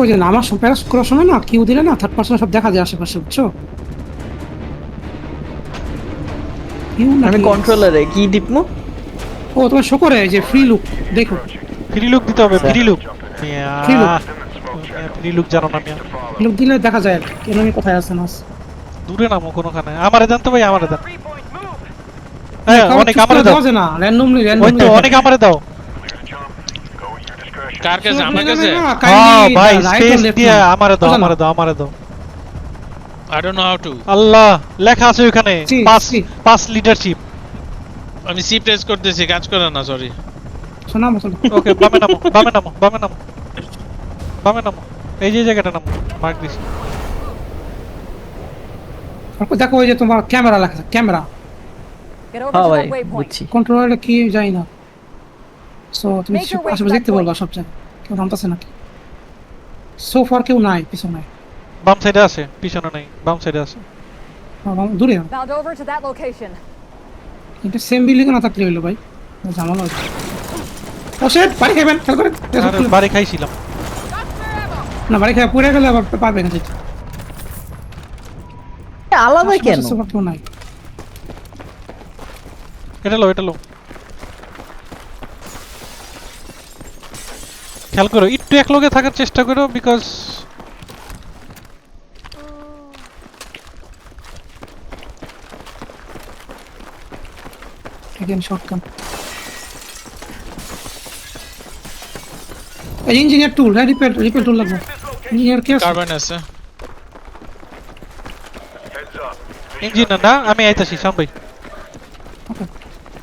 ওই যে আমার প্যারাস করার সময় না কিউ দিলে না থার্ড পার্সন সব দেখা যায় আশেপাশে বুঝছ? কিউ না আমি কন্ট্রোলারে কি টিপমু ও তোমার শো করে যে ফ্রি লুক দেখো। ফ্রি লুক দিতে হবে free look Free look. Free look জানো না মিয়া। লুক দিলে দেখা যায় কেন আমি কোথায় আছে না দূরে নামো কোনোখানে। আমারে দেন তো ভাই আমারে দেন। হ্যাঁ অনেক আমারে দাও। না র্যান্ডমলি ওই র্যান্ডমলি অনেক আমারে দাও। কার কাছে? আমার কাছে? হ্যাঁ ভাই স্পেস দিয়ে আমারে দাও আমারে দাও আমারে দাও। I don't know how to আল্লাহ লেখা আছে ওখানে জি, পাঁচ পাঁচ লিডারশিপ আমি সি প্রেস করতেছি কাজ করে না সরি শোনা ওকে বামে নামো বামে নামো বামে নামো। বামে নামো। এই যে জায়গাটা নামো মার্ক দিছি। দেখো ওই যে তোমার ক্যামেরা লেখা ক্যামেরা হ্যাঁ ভাই বুঝছি। কন্ট্রোলারে কি যাই না। সো তুমি আশেপাশে দেখতে বলবা সব জায়গায় কেউ নামতেছে নাকি? সোফার কেউ নাই পিছনে। বাম সাইডে আছে পিছনে নাই বাম সাইডে আছে। দূরে। That location. এটা সেম বিল্ডিং না থাকলে হইল ভাই? ঝামেলা হচ্ছে ও শেট বাড়ি খাবেন খেয়াল করে। বাড়ি খাইছিলাম। না বাড়ি খাবে পুড়ে গেলে আবার পারবে না যেতে আলাদা কেন? নাই। এটা লো এটা লো। খেয়াল করো একটু এক লগে থাকার চেষ্টা করো বিকজ এগেন শর্টকাট এই ইঞ্জিনিয়ার টুল হ্যাঁ রিপেয়ার রিপেয়ার টুল লাগবে। ইঞ্জিনিয়ার কে কার্বন আছে। ইঞ্জিন না আমি আইতাছি সাম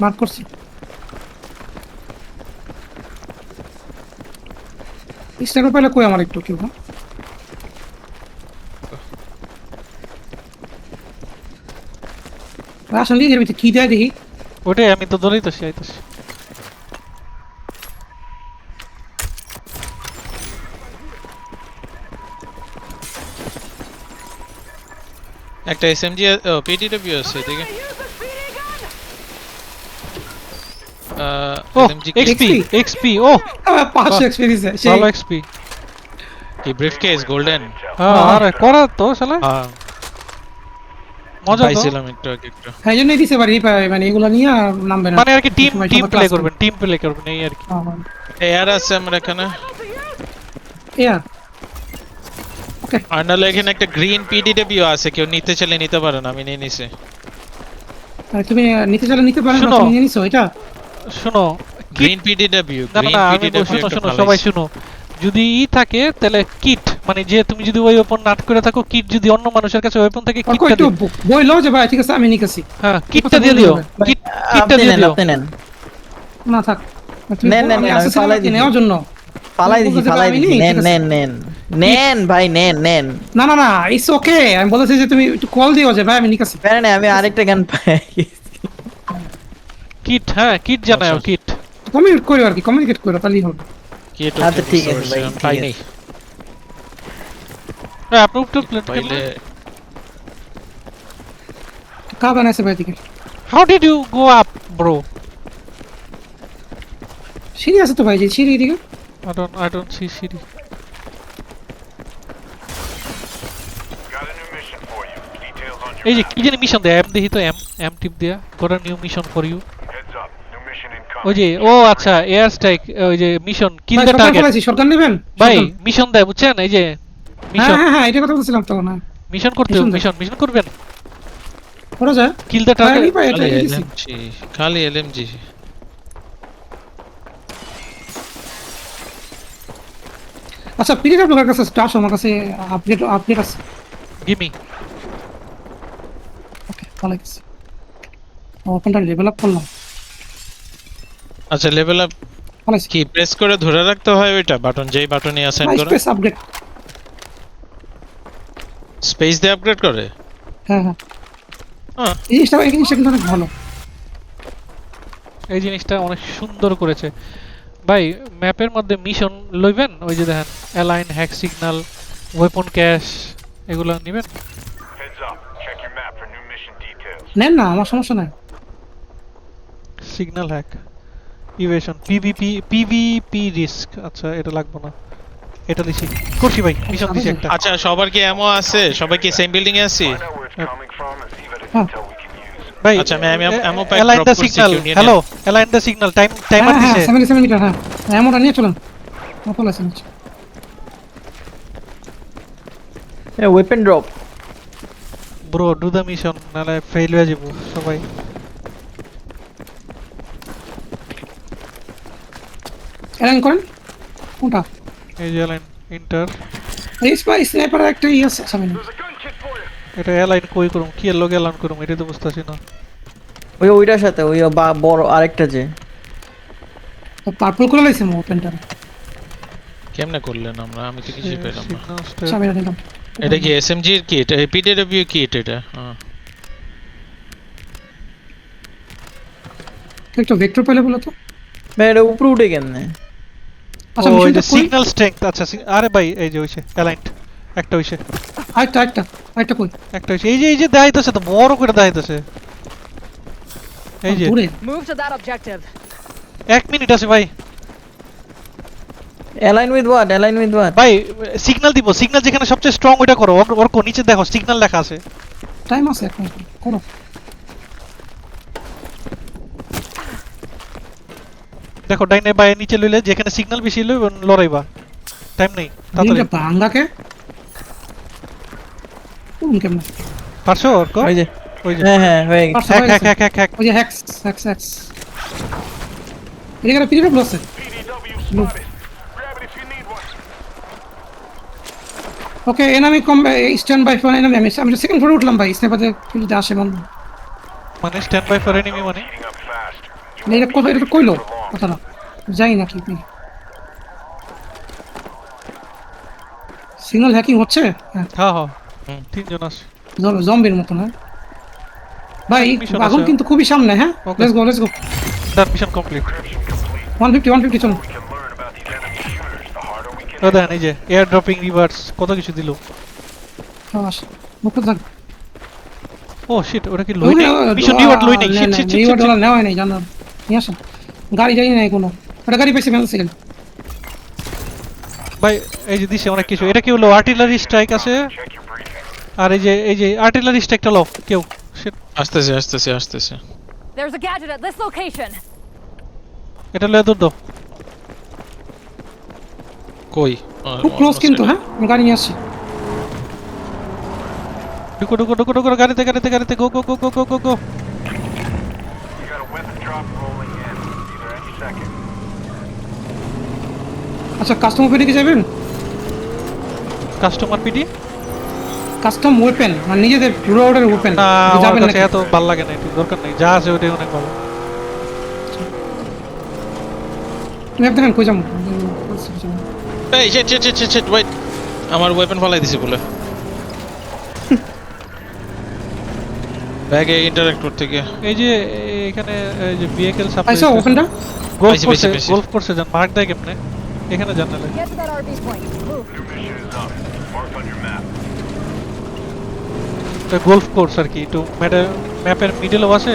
মার্ক করছি। স্ন্যাপার পাইলে কই আমার একটু কেউ হ্যাঁ? আসলে এর ভিতরে কি দেয় দেখি। ওটাই, আমি তো দৌড়াইতাছি আইতাছি একটা এসএমজি ও পিডিডব্লিউ আছে এদিকে আহ, ও SMG এক্সপি XP? এক্সপি ও আহ, পাঁচশো এক্সপিরিয়েন্স সেই ভালো এক্সপি কি ব্রিফকেস গোল্ডেন হ্যাঁ আরে করা তো শালা হ্যাঁ মজা তো পাইছিলাম একটু আগে একটু হ্যাঁ জন্যই দিতে পারি পাই- মানে এগুলো নিয়ে আর নামবে না মানে আর কি টিম সময় টিম সবার প্লে class করবেন টিম প্লে করবেন এই আর কি হ্যাঁ, হ্যাঁ। এয়ার আছে আমার এখানে এয়ার ওকে আর নাহলে এখানে একটা গ্রিন পিডিডব্লিউ আছে কেউ নিতে চাইলে নিতে পারেন আমি নিয়ে নিছি তুমি নিতে চাইলে নিতে পারো না শোনো। তুমি নিয়ে নিছো এটা শোনো গ্রিন পিডিডব্লিউ না না গ্রিন না পিডিডব্লিউ শোনো একটা শোনো সবাই শোনো। যদি ই থাকে তাহলে কিট মানে যে তুমি যদি ওই ওপেন নাট করে থাকো কিট যদি অন্য মানুষের কাছে ওয়েপন থাকে কিটটা দিও বই লও যে ভাই ঠিক আছে আমি নিকাছি হ্যাঁ কিটটা দিয়ে দিও কিট কিটটা দিয়ে দিও। আপনি নেন। না থাক। নেন, নেন, আমি ফালাই দিছি। নেওয়ার জন্য ফালাই বলতে ফালাই নিই, নেন নেন নেন। নেন ভাই নেন নেন। না না না ইটস ওকে আমি বলেছি যে তুমি একটু কল দিও যে ভাই আমি নিকাছি নেই, আমি আরেকটা গান পাই। কিট হ্যাঁ কিট জানাও। কিট কমিউনিকেট করো আর কি কমিউনিকেট করো তাহলেই হবে। কি এটা আচ্ছা ঠিক আছে ভাই পাই। নাই। হ্যাঁ আপনি একটু পাইলে কা বানাইছে ভাই দিকে how did you go up bro সিঁড়ি আছে তো ভাই যে সিঁড়ি দিকে I don't I don't see Siri. এই যে কি জানি মিশন দেয় এম দেখি তো এম এম টিপ দেয়া। করা নিউ মিশন ফর ইউ ওই যে ও আচ্ছা এয়ার স্ট্রাইক ওই যে মিশন কিল দ্য টার্গেট সরকার নেবেন? ভাই মিশন দেয় বুঝছেন? এই যে হ্যাঁ মিশন হ্যাঁ হ্যাঁ এটা কথা বলছিলাম তখন হ্যাঁ। মিশন করতে মিশন মিশন করবেন? করা যায় কিল দ্য হ্যাঁ, টার্গেট খালি এলএমজি আচ্ছা পিডিএফ লোকের কাছে আসো আমার কাছে আপডেট আপডেট আছে। গিমি ওকে ভালো গেছে। ওপেনটা ডেভেলপ করলাম। আচ্ছা লেভেল আপ ভালো আছে কি প্রেস করে ধরে রাখতে হয় ওইটা? বাটন যেই বাটনে অ্যাসাইন করে স্পেস আপডেট স্পেস দিয়ে আপগ্রেড করে? হ্যাঁ হ্যাঁ। হ্যাঁ। এই জিনিসটা এই জিনিসটা কিন্তু অনেক ভালো। এই জিনিসটা অনেক সুন্দর করেছে। ভাই ম্যাপের মধ্যে মিশন লইবেন? ওই যে দেখেন align hack signal weapon cache এগুলো নেবেন. নেন না আমার সমস্যা নাই। Signal hack evasion PvP PvP risk আচ্ছা এটা লাগবে না। এটা দিছি। করছি ভাই মিশন দিছি একটা। আচ্ছা সবার কি এমো আছে? সবাই কি সেম বিল্ডিং এ আছি. ভাই আচ্ছা, আমি- আমি pack align drop the signal hello align the signal time timer হ্যাঁ হ্যাঁ দিছে সেভেন্টি সেভেন মিটার হ্যাঁ। এমনটা নিয়ে চলুন। নকল আছে। নিচে weapon drop bro do the mission নালে ফেল হয়ে যাব সবাই। অ্যালাইন করেন। কোনটা? এই যে অ্যালাইন ইন্টার এই স্পাই স্নাইপারের একটা ইয়ে সামনে এটা অ্যালাইন কই করুম? কি এর লগে অ্যালাইন করুম? এটা তো বুঝতাছি না। ওই ওইটার সাথে ওই বড় আরেকটা যে। তো পার্পল করে লাইছে মো ওপেনটা কেমনে করলেন আমরা? আমি তো কিছু পেলাম না. সামনে নিলাম এটা কি এসএমজি এর কিট পিডিডব্লিউ কিট এটা? হ্যাঁ। একটু ভেক্টর পেলে বলো তো। ভাই এটা উপরে উঠে কেমনে? আচ্ছা যে সিগন্যাল স্ট্রেংথ আচ্ছা আরে ভাই এই যে হইছে অ্যালাইন্ড একটা হইছে। আরেকটা আরেকটা আরেকটা কই একটা হইছে এই যে এই যে দেখাইতেছে তো বড় করে দেখাইতেছে। এই যে। দূরে। Move to that objective. Minute আছে ভাই। Align with what align with what ভাই সিগন্যাল দিব সিগন্যাল যেখানে সবচেয়ে স্ট্রং ওইটা করো ওর- নিচে দেখো সিগন্যাল লেখা আছে। টাইম আছে মিনিট করো। দেখো ডাইনে বাই নিচে লইলে যেখানে সিগন্যাল বেশি লই লড়াইবা। টাইম নেই তাড়াতাড়ি। ভাঙ্গাকে কোন কেমনে? পারছ ওর কো ওই যে। ওই যে। হ্যাঁ হ্যাঁ হয়ে গেছে। পারছ, হ্যাক হয়ে হ্যাক গেছে। হ্যাক হ্যাক হ্যাক ওই যে হ্যাক্স হ্যাক্স হ্যাক্স এদিকে period plus. Okay enemy come stand by for enemy আমি আমি সেকেন্ড ফ্লোরে উঠলাম ভাই স্নাইপারে ফিল্ডে আসে বন্ধ। মানে স্ট্যান্ড বাই ফর এনিমি মানে. এটা কইলো? কথাটা। যাই না কি সিগন্যাল হ্যাকিং হচ্ছে? হ্যাঁ। হ্যাঁ হ্যাঁ। তিনজন আছে। জম্বির মতন হ্যাঁ। ভাই আগুন কিন্তু খুবই সামনে হ্যাঁ. Let's go let's go done mission complete 150 150 চলুন We can learn about these enemy shooters. The harder we can ও দেখেন এই যে এয়ার ড্রপিং রিভার্স কত কিছু দিল। আস। মুখ থাক ও শিট ওটা কি লই নেই মিশন লই নেই শিট শিট শিট নেওয়া নাই জানো। নিয়ে আসেন গাড়ি যাই নাই কোনো একটা গাড়ি পাইছে মেল সেকেন্ড ভাই এই যে দিছে অনেক কিছু এটা কি হলো আর্টিলারি স্ট্রাইক আছে. আর এই যে এই যে আর্টিলারি স্ট্রাইকটা লও কেউ আসতেছে আসতেছে আসতেছে There's a gadget at this location. এটা লয়ে দৌড় দাও কই খুব ক্লোজ কিন্তু হ্যাঁ আমি গাড়ি নিয়ে আসছি ঢুকো ঢুকো ঢুকো ঢুকো গাড়িতে গাড়িতে গাড়িতে গো গো গো গো গো গো আচ্ছা কাস্টমার পেটে কি যাবেন কাস্টমার পিডি কাস্টম ওপেন মানে নিজেদের রোডের ওয়েপেন না যাবেন নাকি? এত ভালো লাগে না একটু দরকার নেই যা আছে ওটাই অনেক ভালো। তুমি দেখেন কই যাব। এই shit shit shit shit wait আমার ওয়েপন ফলাই দিছি বলে। ব্যাগে ইন্টারঅ্যাক্ট করতে গিয়ে। এই যে এখানে এই যে ভেহিকল সাপ্লাই আচ্ছা ওপেনটা গোল্ফ পাইছি। গোল্ফ করছে জান মার্ক দেয় কেমনে? এখানে জানালে Get to that RV point. Move. New mission is up. Marked on your map. এটা গোল্ফ কোর্স আর কি একটু ম্যাপের মিডলও আছে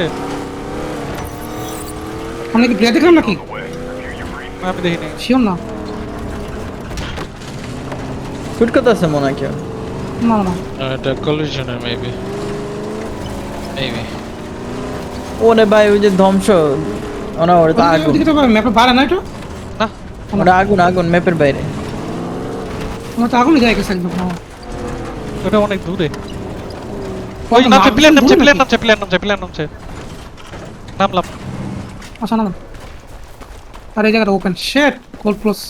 আমরা কি প্লেয়ার দেখলাম নাকি your. আমি দেখিনি শিওর না শুট করতে আছে মনে হয় কেউ না না এটা কলিশনের মেবি মেবি ওরে ভাই ওই যে ধ্বংস ওনা ওটা তো আগুন ওদিকে তো ম্যাপে বাড়া না এটা না ওটা আগুন আগুন ম্যাপের বাইরে আমরা তো আগুনই যাই গেছে একদম। ওটা অনেক দূরে ওই নামছে মাপ প্লেন নামছে প্লেন? নামছে প্লেন নামছে প্লেন নামছে নামলাম আচ্ছা না না। আর এই জায়গাটা ওপেন শেট কোল প্লাস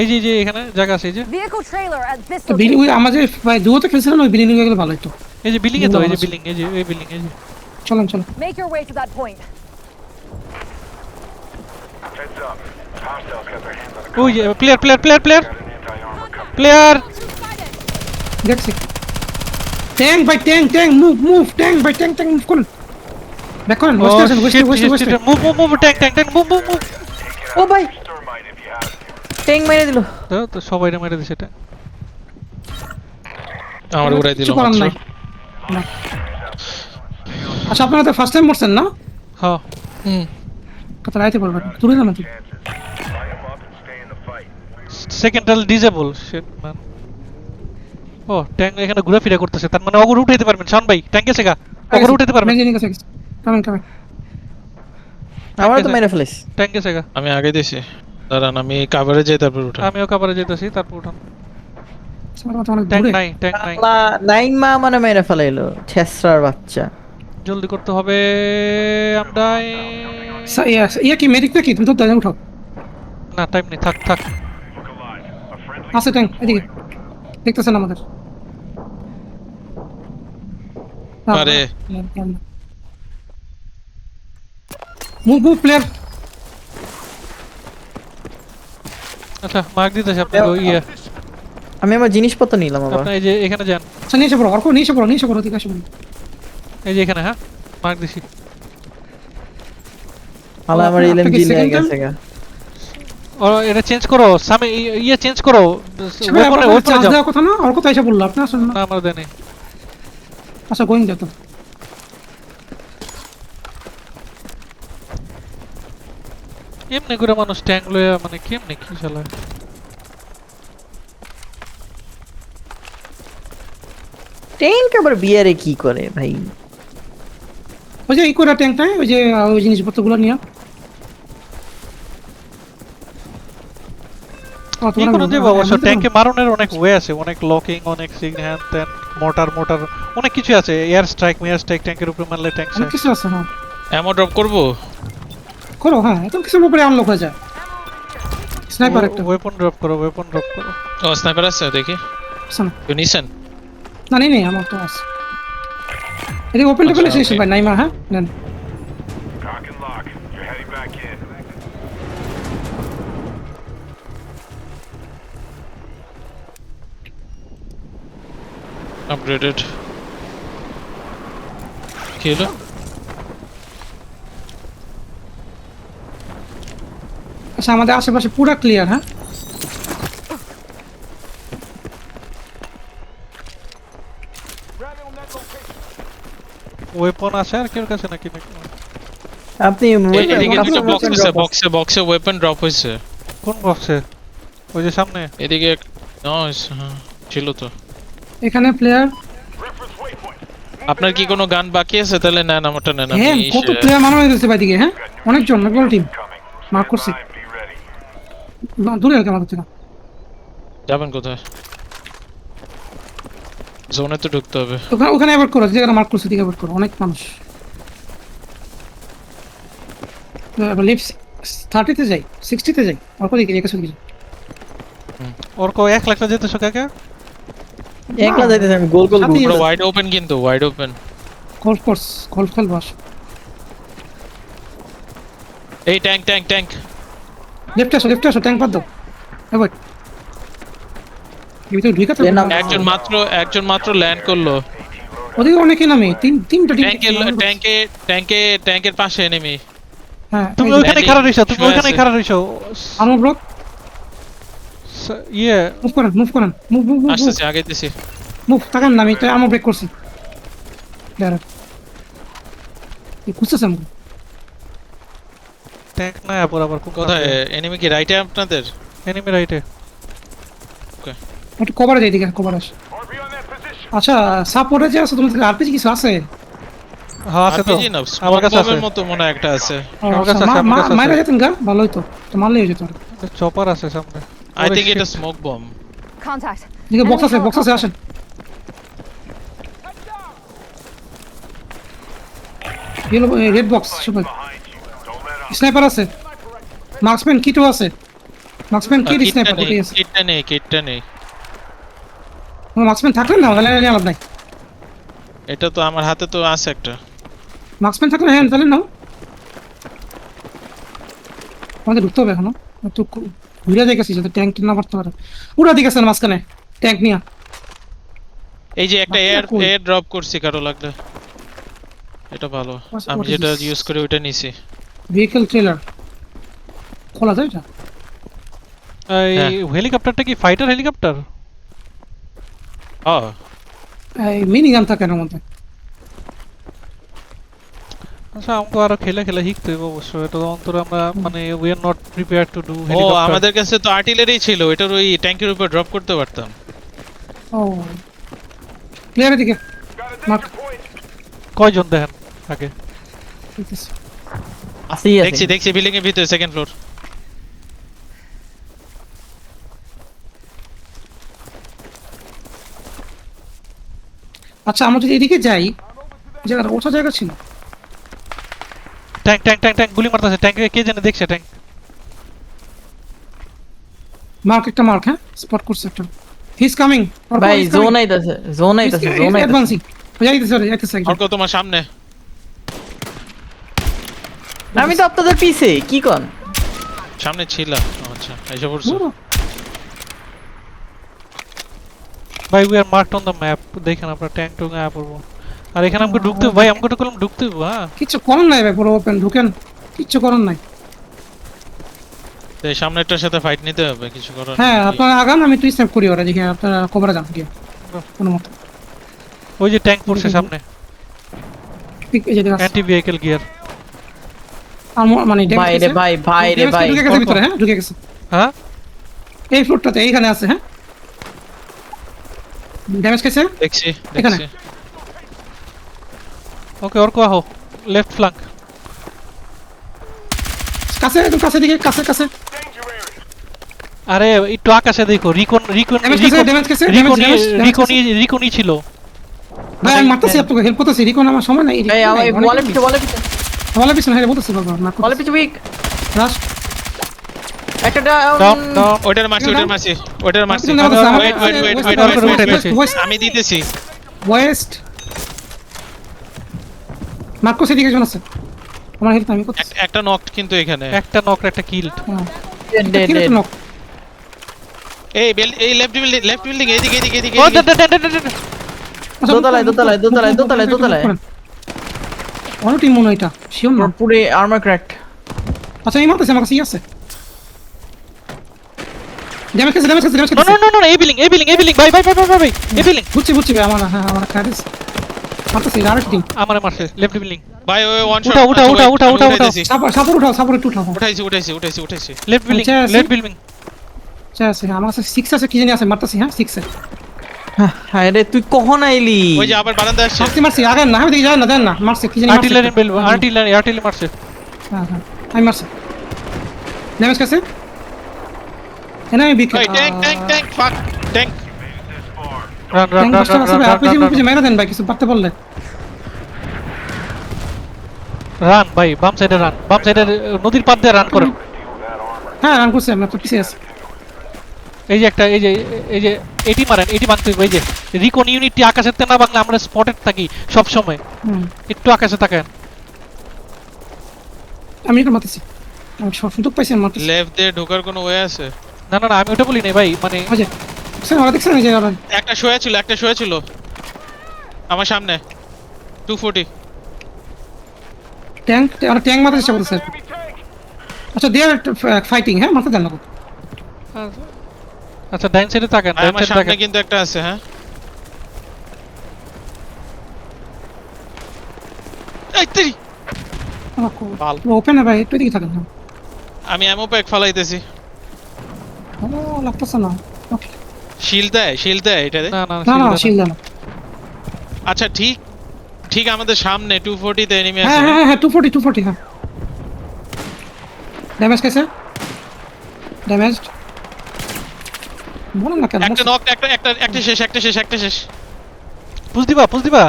এই যে যে এখানে জায়গা আছে এই যে Vehicle trailer at this তো বিল্ডিং location. ওই আমাদের ভাই দুটো খেলছিলাম ওই বিল্ডিং গেলে ভালো হতো এই যে বিল্ডিং এ তো এই যে। বিল্ডিং এই যে এই বিল্ডিং এই যে চলেন চলো Make your way to that point. Heads up. Player player got an anti-armor coming. Player দেখছি ট্যাঙ্ক ভাই tank tank move move tank ভাই ট্যাঙ্ক ট্যাঙ্ক মুভ করুন ব্যাক করেন ওয়েস্ট আসেন west west west move move move tank tank tank move move move ও ভাই. Tank মেরে দিল তো তো সবাই মেরে দিছে এটা। আমার উড়াই দিল না। আচ্ছা আপনারা তো ফার্স্ট টাইম মরছেন না? হ্যাঁ। কথা রাইতে পারবেন দূরে না সেকেন্ডাল ডিজেবল শিট ম্যান ও ট্যাঙ্ক এখানে ঘুরে ফিরে করতেছে তার মানে অগর উঠাইতে পারবেন। শান ভাই ট্যাঙ্কে শেখা অগর উঠাইতে পারবেন? কামিং কামিং আমরা তো মেরে ফেলিস ট্যাঙ্কে শেখা আমি আগে দিছি। দাঁড়ান আমি কাভারে যাই তারপর উঠা আমিও কাবারে যেতেছি তারপর উঠান। ট্যাঙ্ক নাই ট্যাঙ্ক নাই। নাইন মা মানে মেরে ফেলাইলো ছেসরার বাচ্চা। জলদি করতে হবে আমরা ইয়া ইয়া কি মেডিক নাকি? তুমি তো দাঁড়িয়ে উঠাও। না টাইম নেই থাক থাক। আছে ট্যাঙ্ক এদিকে। দেখতেছেন আমাদের। আরে। মুভ মুভ প্লেয়ার আচ্ছা মার্ক দিতেছি আপনাকে ওই ইয়ে। আমি আমার জিনিসপত্র নিলাম আবার। আপনি এই যে এখানে যান। আচ্ছা নিয়ে এসে পড়ো অর্ক নিয়ে এসে পড়ো নিয়ে এসে পড়ো ঠিক আছে এই যে এখানে হ্যাঁ? মার্ক দিছি। আমার এলএমজি নিয়ে গেছে গা। এটা চেঞ্জ করো সামনে ইয়ে চেঞ্জ করো। ওপেনে ওপেনে চার্জ যাও। দেওয়ার কথা না? অর্ক তো এসে বলল? আপনি আসেন না। আমার দেয়নি। আচ্ছা গোয়িং যেত এমনি করে মানুষ ট্যাঙ্ক লয়ে মানে কেমনে কি চালায় ট্যাঙ্ক আবার বিয়ারে কি করে ভাই? ওই যে ইকোরা ট্যাঙ্কটায় ওই যে ওই জিনিসপত্রগুলো নিয়ে। কি করে আমি- অবশ্য ট্যাঙ্কে মারনের অনেক ওয়ে আছে অনেক লকিং অনেক সিগন হ্যান ত্যান মোটর মোটর অনেক কিছু আছে। এয়ার স্ট্রাইক মেয়ার স্ট্রাইক ট্যাঙ্কের উপরে মারলে ট্যাঙ্ক অনেক কিছু আছে হ্যাঁ। এমন ড্রপ করব? করো হ্যাঁ এত কিছুর উপরে আনলক হয়ে যায়। স্নাইপার একটা। ওয়েপন ড্রপ করো ওয়েপন ড্রপ করো। ও স্নাইপার আছে দেখি। আছে না। কেউ না নেই নেই আমার তো আছে। এদিকে ওপেন টেবিল এসে ভাই নাইমা হ্যাঁ? নেন। আপগ্রেডেড কি হলো আচ্ছা আমাদের আশেপাশে পুরো ক্লিয়ার হ্যাঁ ওয়েপন আছে আর কেউ কাছে নাকি নাকি? আপনি এই- weapon- এদিকে weapon দুটো drop বক্স আছে আছে। বক্সে বক্সে ওয়েপন ড্রপ হয়েছে। কোন বক্সে ওই যে সামনে? এদিকে এক- Nice, হ্যাঁ, ছিল তো। এখানে প্লেয়ার আপনার কি কোনো গান বাকি আছে? তাহলে নেন আমারটা নেন হ্যাঁ কত প্লেয়ার মারা হয়ে গেছে ভাই দিকে হ্যাঁ? অনেকজন অনেকগুলো টিম? মার্ক করছি. না দূরে আছে আমাদের থেকে যাবেন কোথায়? জোনে তো ঢুকতে হবে। ওখানে ওখানে অ্যাভয়েড করো যেখানে মার্ক করছে দিকে অ্যাভয়েড করো অনেক মানুষ। লিফট থার্টিতে যাই সিক্সটিতে যাই অল্প দিকে একাশো দিকে ওর কো এক লাখ যেতেছো কাকে? একলা যাইতেছে আমি গোল গোল পুরো ওয়াইড ওপেন কিন্তু wide open golf course golf খেলব আস। এই ট্যাঙ্ক ট্যাঙ্ক ট্যাঙ্ক লেফটে আসো লেফটে আসো ট্যাঙ্ক বাদ দাও। অ্যাভয়েড ভিতরে ঢুকে এ না, একজন মাত্র একজন মাত্র ল্যান্ড করল। ওদিকে অনেকেই নামে তিন তিনটা টিম ট্যাঙ্কের ট্যাঙ্কে ট্যাঙ্কে ট্যাঙ্কের পাশে এনিমি হ্যাঁ তুমি এই Andy, খাড়া রইছো তুমি আছে। খাড়া রইছো। আমার ব্লক ইয়ে মুভ করেন মুভ করেন। মুভ মুভ মুভ আসতেছে আগে দিছি। মুভ তাকান না আমি তো আমার ব্রেক করছি। দাঁড়া এই খুঁজতেছে আমাকে ট্যাঙ্ক না পর আবার কোন কোথায়? এনিমি কি রাইটে আপনাদের? এনিমি রাইটে একটু কভারে যাই দিকে কভার আসে। RP on that position. আচ্ছা সাপোর্টে যে আছে তোমাদের আরপিজি কিছু আছে? হ্যাঁ আছে তো। আমার কাছে আছে। মতো মনে একটা আছে। আমার আচ্ছা, কাছে আছে। মাইরা যেতেন গা? ভালো হইতো তো মারলেই হয়ে যেত চপার আছে সামনে। আই ওরে থিংক এটা shit। Smoke bomb Contact. দিকে বক্স আছে বক্স আছে আসেন ইয়েলো রেড বক্স সবাই. স্নাইপার আছে। মার্কসম্যান কিটও আছে। মার্কসম্যান কিট স্নাইপার দুটোই আছে। কিটটা নেই কিটটা নেই মার্কসম্যান থাকলে না তাহলে নিয়ে লাভ নাই। এটা তো আমার হাতে তো আছে একটা। মার্কসম্যান থাকলে হ্যাঁ তাহলে নাও। আমাদের ঢুকতে হবে এখনও। একটু ঘুরে দেখেছি যাতে ট্যাঙ্ক না মারতে পারে। পুরা দিকে মাঝখানে। ট্যাঙ্ক নিয়ে এই যে একটা এয়ার এয়ার ড্রপ করছি কারও লাগলে। এটা ভালো। আমি যেটা ইউজ করি ওইটা নিছি। ভেহিকেল ট্রেলার খোলা যায় এটা? এই হ্যাঁ। হেলিকপ্টারটা কি ফাইটার হেলিকপ্টার ও এই মিনি গান থাকে এর মধ্যে আচ্ছা আমাকে আরও খেলে খেলে শিখতে হবে অবশ্য এটা তো আমরা মানে we are not prepare to do ও আমাদের কাছে তো আর্টিলারি ছিল এটার ওই ট্যাঙ্কের উপর ড্রপ করতে পারতাম। ও. কয়জন দেখেন আগে? ঠিক আছে। দেখছি দেখছি বিল্ডিং এর ভিতরে সেকেন্ড ফ্লোর আচ্ছা আমরা যদি এদিকে যাই জায়গাটা ওঠা জায়গা ছিল? ট্যাঙ্ক ট্যাঙ্ক ট্যাঙ্ক ট্যাঙ্ক গুলি মারতেছে। ট্যাঙ্কে কে জানে দেখছে ট্যাঙ্ক মার্ক একটা মার্ক হ্যাঁ? স্পট করছে একটা। হিজ কামিং ভাই জোন আইতাছে জোন আইতাছে জোন আইতাছে। অ্যাডভান্সিং যাইতেছে যাইতেছে একজন। অর্ক তোমার সামনে। আমি তো আপনাদের পিছে কি কোন? সামনে ছিলাম আচ্ছা এসে পড়ছো। ভাই we are marked on the map দেখেন আপনার ট্যাঙ্ক টুঙ্ক আয়া পড়ব। আর এখানে আমাকে ঢুকতে ভাই আমাকে তো কলম ঢুকতে হবে হ্যাঁ। কিচ্ছু করার নাই ভাই পুরো ওপেন ঢুকেন। কিচ্ছু করার নাই। তো এই সামনেরটার সাথে ফাইট নিতে হবে কিছু করার হ্যাঁ। আপনারা আগান আমি তুই স্ন্যাপ করি ওরা দেখি আপনারা কবরা যান গিয়ে। কোনো মতো। ওই যে ট্যাঙ্ক পড়ছে সামনে। ঠিক এই যে দেখা। অ্যান্টি ভেহিকল গিয়ার আর মানে ভাই রে ভাই ভাই রে ভাই। ঢুকে গেছে ভিতরে হ্যাঁ? ঢুকে গেছে। হ্যাঁ? এই ফ্লোরটাতে এইখানে আছে হ্যাঁ? ড্যামেজ খেয়েছে দেখছি দেখছি। ওকে অর্ক আহো লেফট ফ্লাঙ্ক কাছে একদম কাছে দিকে কাছে কাছে. আরে একটু আকাশে দেখো রিকন রিকন রিকনি রিকনি রিকনি ছিল। ভাই আমি মারতেছি আপনাকে হেল্প করতেছি রিকন আমার সময় নাই ভাই আমার ওয়ালের পিছে ওয়ালের পিছে। বলে পিছনে হ্যাঁ বলতেছি বাবা না ওয়ালের পিছে উইক একটা ডাউন মারছি মারছি মারছি। Wait wait wait wait west- আমি দিতেছি। ওয়েস্ট মার্কোস এদিকে একজন আছে। আমার হেল্প আমি করতেছি। একটা নক কিন্তু এখানে। একটা নক একটা কিল হ্যাঁ। ডেড তো knock? এই বেল- এই লেফট বিল্ডিং লেফট বিল্ডিং এদিকে এদিকে এদিকে ও আচ্ছা, দোতলায়, দোতলায়, দোতলায়, দোতলায়, করেন। অন্য টিম মনে এটা শিওর না। পুরো আর্মার ক্র্যাকড আচ্ছা এই মারতেছে আমার কাছে আছে। ড্যামেজ খেয়েছে ড্যামেজ খেয়েছে ড্যামেজ খেয়েছে। নো নো নো এই বিল্ডিং এই বিল্ডিং এই বিল্ডিং ভাই ভাই ভাই ভাই ভাই, এই বিল্ডিং বুঝছি বুঝছি ভাই আমার হ্যাঁ আমার দিচ্ছে মারতেছে আর টিম আমারে মারছে লেফট বিল্ডিং ভাই ওই ওয়ান উঠা, উঠা, উঠা, উঠা, উঠা, উঠা। সাপোর্ট সাপোর্ট উঠাও সাপোর্ট একটু উঠাও। উঠাইছি উঠাইছি উঠাইছি উঠাইছি। লেফট বিল্ডিং আচ্ছা, আছে। লেফট বিল্ডিং আচ্ছা আছে আমার কাছে সিক্স আছে কি জানি আছে মারতেছি হ্যাঁ? সিক্স হায় রে তুই কখন আইলি? ওই যে আবার বারান্দা আসছে। মারছি মারছি আগে না আমি দেখি যায় না দেন না মারছে কি জানি মারছে আর্টিলারি একটা। বেল আর্টিলারি আর্টিলারি মারছে। হ্যাঁ হ্যাঁ আমি মারছি। ড্যামেজ খেয়েছে এনে আমি বিক ওই tank tank tank fuck tank run ভাই। মেরে দেন ভাই কিছু পারতে বললে রান ভাই বাম সাইডে রান বাম সাইডে নদীর পাড় দিয়ে রান করেন হ্যাঁ রান করছি আমি আপনার পিছিয়ে আছে। এই যে একটা এই যে এই যে এটি মারেন এটি হবে এই যে রিকন ইউনিটটি আকাশের তে না বাংলা আমরা স্পটেড থাকি সব সময় একটু আকাশে তাকান। আমি এটা মারতেছি। আমি সব সুযোগ পাইছি আমি মারতেছি। লেফট দিয়ে ঢোকার কোনো ওয়ে আছে? না না না আমি ওটা বলি নাই ভাই মানে যে দেখছেন ওরা দেখছেন এই যে ওরা একটা শোয়া ছিল একটা শোয়া ছিল। আমার সামনে। টু ফোর্টি ট্যাঙ্ক ওরা ট্যাঙ্ক মারতে চেষ্টা করতেছে আচ্ছা দে আর ফাইটিং হ্যাঁ? মারতে দেন না। আচ্ছা ডাইন সাইডে তাকান ডাইন আমার সাইডে সামনে তাকান। কিন্তু একটা আছে হ্যাঁ? এই তেরি বাল। ওপেন ভাই একটু দিকে থাকেন হ্যাঁ। আমি এমও প্যাক ফালাইতেছি। ও লাগতেছে না। শিল দেয় শিল দেয় এটা না আচ্ছা ঠিক ঠিক আমাদের সামনে টু ফোর্টিতে এনিমি হ্যাঁ আছে। হ্যাঁ হ্যাঁ টু ফোর্টি টু ফোর্টি হ্যাঁ। ড্যামেজ খেয়েছে ড্যামেজ বলেন না কেন একটা নক একটা একটা একটা শেষ একটা শেষ একটা শেষ। পুষ দিবা পুষ দিবা।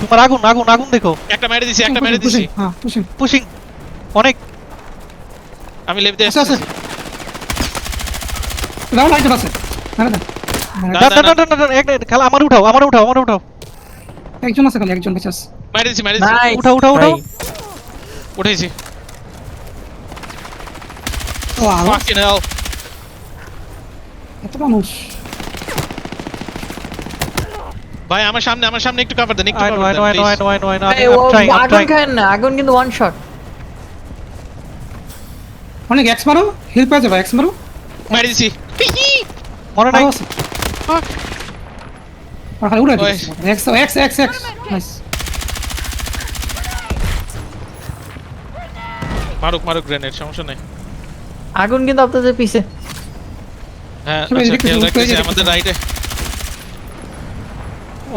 তোমার আগুন আগুন আগুন দেখো। একটা মেরে দিছি একটা মেরে দিছি। হ্যাঁ পুষিং পুশিং অনেক। আমি লেফট দিয়ে আচ্ছা আচ্ছা। আসছি আছে। না, এক খালা আমার উঠাও আমার উঠাও আমার উঠাও। একজন আছে খালি একজন বেঁচে আছে। মেরে দিছি মেরে দিছি। উঠাও, উঠাও, উঠাও। উঠেছি ও ফাকিং হেল এত মানুষ। ভাই আমার সামনে আমার সামনে একটু কভার দেন একটু কভার দেন আগুন ট্রাইং না আগুন কিন্তু ওয়ান শট অনেক এক্স মারো হিল পেয়ে যাবে এক্স মারো। মেরে দিছি। মনে নাই? আরও আছে। আর খালি উড়ে ওই। X X X X nice মারুক মারুক গ্রেনেড সমস্যা নাই। আগুন কিন্তু আপনাদের পিছে। হ্যাঁ আচ্ছা। আমাদের রাইটে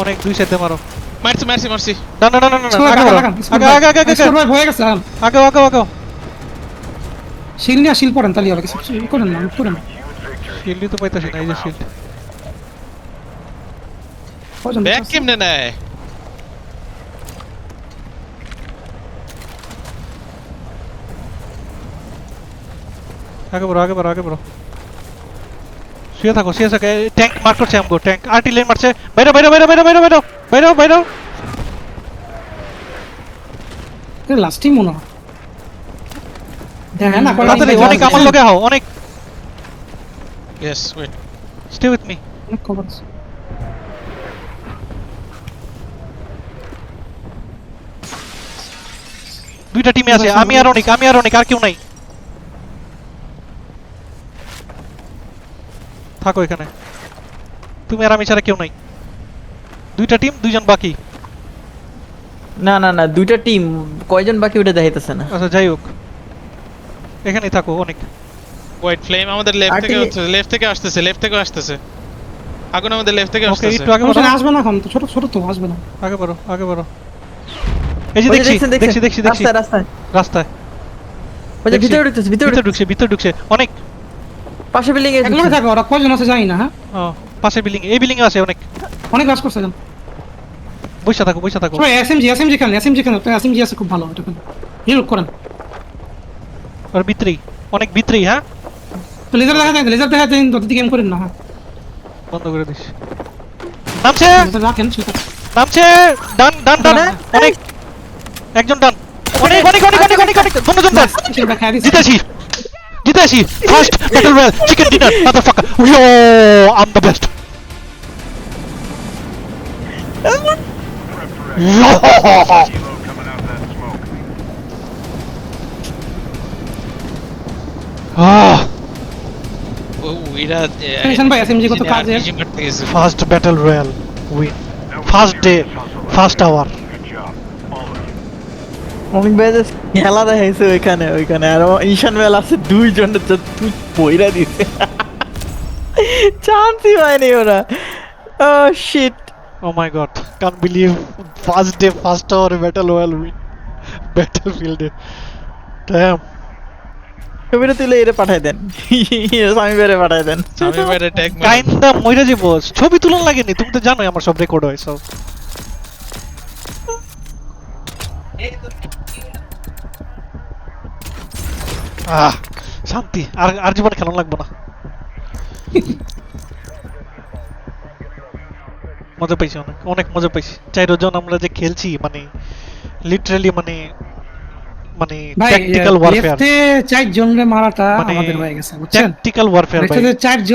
অনেক দুই সাইডে মারো। মারছি মারছি মারছি। না না না না না আগে মারো। আগে আগে আগে আগে। স্কোর ভাই হয়ে গেছে আগে আগে আগে। শিল নিয়ে শিল পড়েন তাহলে হবে কিছু করেন না করেন শিল্ডই তো পাইতাছি না এই যে শিল্ড ব্যাগ কেমনে নেয় আগে বড় আগে বড় আগে বড়। শুয়ে থাকো শুয়ে থাকো। ট্যাঙ্ক মার করছে আমগো ট্যাঙ্ক আর্টিলারি মারছে। বাইরে বাইরে বাইরে বাইরে বাইরে বাইরে বাইরে বাইরে। লাস্টই মনে হয়। দেখেন না তাড়াতাড়ি অনেক আমার লগে হও অনেক। ওয়েট স্টে উইথ মি অনেক খবর আছে। দুইটা টিমে আছে। আমি আর অনেক আমি আর অনেক আর কেউ নাই। থাকো এখানে। তুমি আর আমি ছাড়া কেউ নাই। দুইটা টিম দুইজন বাকি। না না না দুইটা টিম কয়জন বাকি ওটা দেখাইতেছে না। আচ্ছা যাই হোক। এখানেই থাকো অনেক। ওয়েট ফ্লেম আমাদের লেফট থেকে Artillery- লেফট থেকে আসতেছে লেফট থেকে আসতেছে। আগুন আমাদের লেফট থেকে ওকে আসতেছে। একটু আগে সমস্যা আসবে না এখন? তো ছোট ছোট তো আসবে না। আগে বাড়ো আগে বাড়ো এই যে দেখছি দেখছি দেখছি দেখছি। রাস্তায় রাস্তায়। রাস্তায়। ওই যে ভিতরে ঢুকতেছে ভিতরে ভিতরে ঢুকছে ভিতরে ঢুকছে। অনেক। পাশে বিল্ডিং এ একলগে থাকো ওরা কয়জন আছে জানি না হ্যাঁ? ও, পাশে বিল্ডিং এই বিল্ডিং এ আছে অনেক। অনেক কাজ করছে জান বসে থাকো বসে থাকো। এসএমজি এসএমজি খেলেন এসএমজি খেলেন এসএমজি আছে খুব ভালো এটা খেলেন। হিরো করেন। আর ভিতরেই অনেক ভিতরেই হ্যাঁ? তো লেজার দেখা লেজার দেখা দেন তত গেম করেন না। বন্ধ করে দিস। নামছে? রাখেন নামছে? ডান ডান ডান? অনেক। একজন ডান। অনেক অনেক অনেক অনেক অনেক অনেক। দুজন ডান। জিতেছি। জিতেছি। First battle royale chicken dinner motherfucker yo I am the best Kilo coming out that smoke. Ah ও এরা টেনশন ভাই এসএমজি কত কাজে first battle royale win first day first hour. Amit ভাই খেলা দেখাইছে ওইখানে ওইখানে। আর ঈশান বেল আছে দুইজনের তো তুই পয়রা দিছে। চান্সই পায়নি ওরা। ও shit oh my god can't believe first day first hour battle royale win battle ফিল্ডে ড্যাম ছবিটা তুলে এরে পাঠাই দেন। স্বামী বেড়ে পাঠাই দেন। ট্যাগ মইরা যাব ছবি তুলন লাগেনি তুমি তো জানোই আমার সব রেকর্ড হয় সব। আহ শান্তি আর আর জীবনে খেলন লাগবো না। মজা পাইছি অনেক অনেক মজা পাইছি। চাইরজন আমরা যে খেলছি মানে লিটারালি মানে মানে ট্যাকটিক্যাল ওয়ারফেয়ার লেফটে চার জন মারাটা মানে আমাদের হয়ে গেছে বুঝছেন? ট্যাকটিক্যাল ওয়ারফেয়ার ভাই। চার